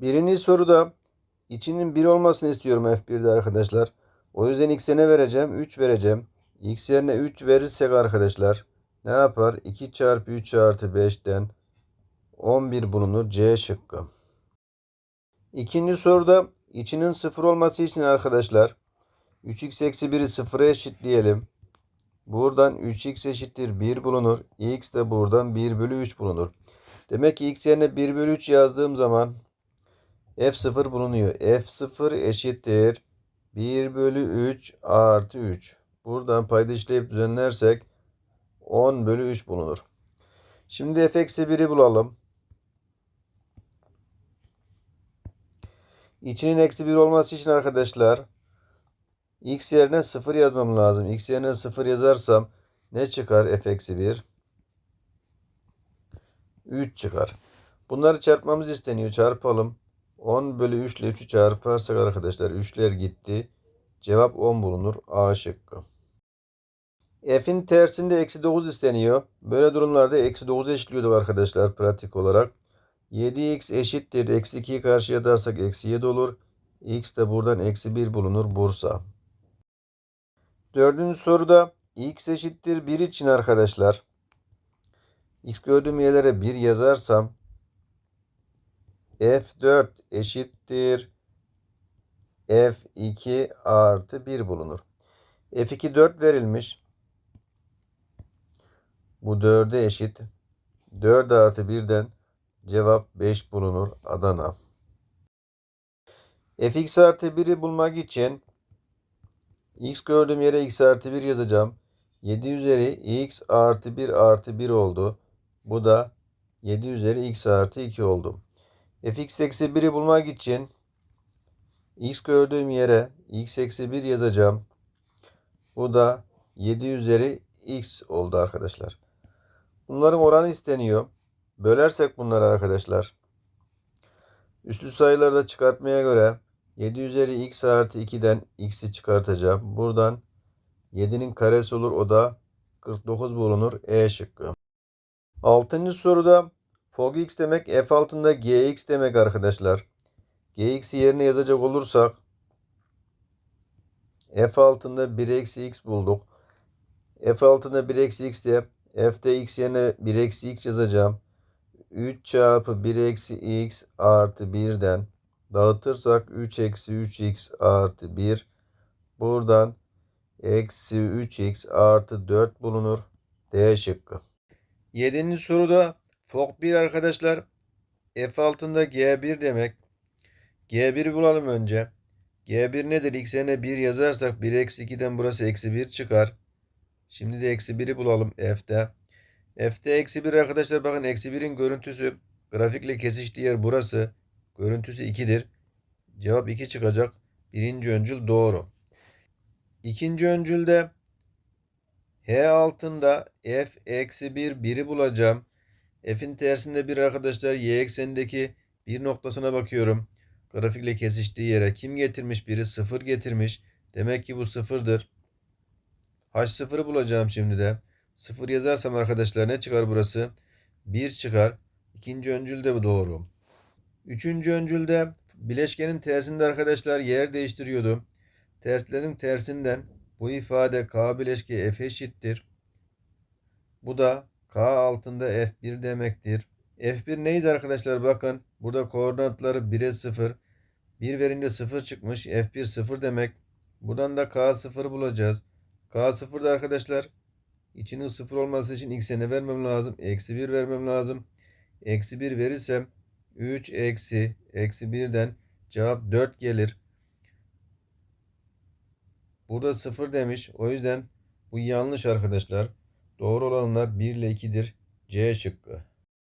Birinci soruda içinin 1 olmasını istiyorum F1'de arkadaşlar. O yüzden x'e ne vereceğim? 3 vereceğim. x yerine 3 verirsek arkadaşlar ne yapar? 2 çarpı 3 artı 5'ten 11 bulunur. C şıkkı. İkinci soruda içinin 0 olması için arkadaşlar 3x eksi 1'i 0'a eşitleyelim. Buradan 3x eşittir 1 bulunur. x de buradan 1 bölü 3 bulunur. Demek ki x yerine 1 bölü 3 yazdığım zaman f0 bulunuyor. f0 eşittir 1 bölü 3 artı 3. Buradan payda işleyip düzenlersek 10 bölü 3 bulunur. Şimdi f eksi 1'i bulalım. İçinin eksi 1 olması için arkadaşlar x yerine 0 yazmam lazım. x yerine 0 yazarsam ne çıkar f eksi 1? 3 çıkar. Bunları çarpmamız isteniyor. Çarpalım. 10 bölü 3 ile 3'ü çarparsak arkadaşlar 3'ler gitti. Cevap 10 bulunur. A şıkkı. F'in tersinde eksi 9 isteniyor. Böyle durumlarda eksi 9 eşitliyorduk arkadaşlar pratik olarak. 7x eşittir. Eksi 2'yi karşıya atarsak eksi 7 olur. x de buradan eksi 1 bulunur. Bursa. Dördüncü soruda x eşittir 1 için arkadaşlar. x gördüğüm yerlere 1 yazarsam f4 eşittir f2 artı 1 bulunur. f2 4 verilmiş. Bu 4'e eşit. 4 artı 1'den cevap 5 bulunur. Adana. fx artı 1'i bulmak için x gördüğüm yere x artı 1 yazacağım. 7 üzeri x artı 1 artı 1 oldu. Bu da 7 üzeri x artı 2 oldu. Fx eksi 1'i bulmak için x gördüğüm yere x eksi 1 yazacağım. Bu da 7 üzeri x oldu arkadaşlar. Bunların oranı isteniyor. Bölersek bunları arkadaşlar. Üslü sayıları da çıkartmaya göre 7 üzeri x artı 2'den x'i çıkartacağım. Buradan 7'nin karesi olur. O da 49 bulunur. E şıkkı. Altıncı soruda fog x demek f altında gx demek arkadaşlar. gx'i yerine yazacak olursak f altında 1 eksi x bulduk. f altında 1 eksi x diye f'de x yerine 1 eksi x yazacağım. 3 çarpı 1 eksi x artı 1'den dağıtırsak 3 eksi 3x artı 1 buradan eksi 3x artı 4 bulunur. D şıkkı. 7. soruda fok 1 arkadaşlar f altında g1 demek. g1'i bulalım önce. g1 nedir? x yerine 1 yazarsak 1 eksi 2'den burası eksi 1 çıkar. Şimdi de eksi 1'i bulalım f'de. F'de eksi 1 arkadaşlar bakın eksi 1'in görüntüsü grafikle kesiştiği yer burası. Görüntüsü 2'dir. Cevap 2 çıkacak. Birinci öncül doğru. İkinci öncülde H altında F eksi 1 1'i bulacağım. F'in tersinde bir arkadaşlar Y eksenindeki bir noktasına bakıyorum. Grafikle kesiştiği yere kim getirmiş? Biri 0 getirmiş. Demek ki bu 0'dır. H0'ı bulacağım şimdi de. 0 yazarsam arkadaşlar ne çıkar burası? 1 çıkar. İkinci öncül de bu doğru. Üçüncü öncülde bileşkenin tersinde arkadaşlar yer değiştiriyordu. Terslerin tersinden bu ifade K bileşke F eşittir. Bu da K altında F1 demektir. F1 neydi arkadaşlar? Bakın burada koordinatları 1'e 0. 1 verince 0 çıkmış. F1 0 demek. Buradan da K0 bulacağız. K0 da arkadaşlar içinin 0 olması için x'e vermem lazım? Eksi 1 vermem lazım. Eksi 1 verirsem 3 eksi eksi 1'den cevap 4 gelir. Burada 0 demiş. O yüzden bu yanlış arkadaşlar. Doğru olanlar 1 ile 2'dir. C şıkkı.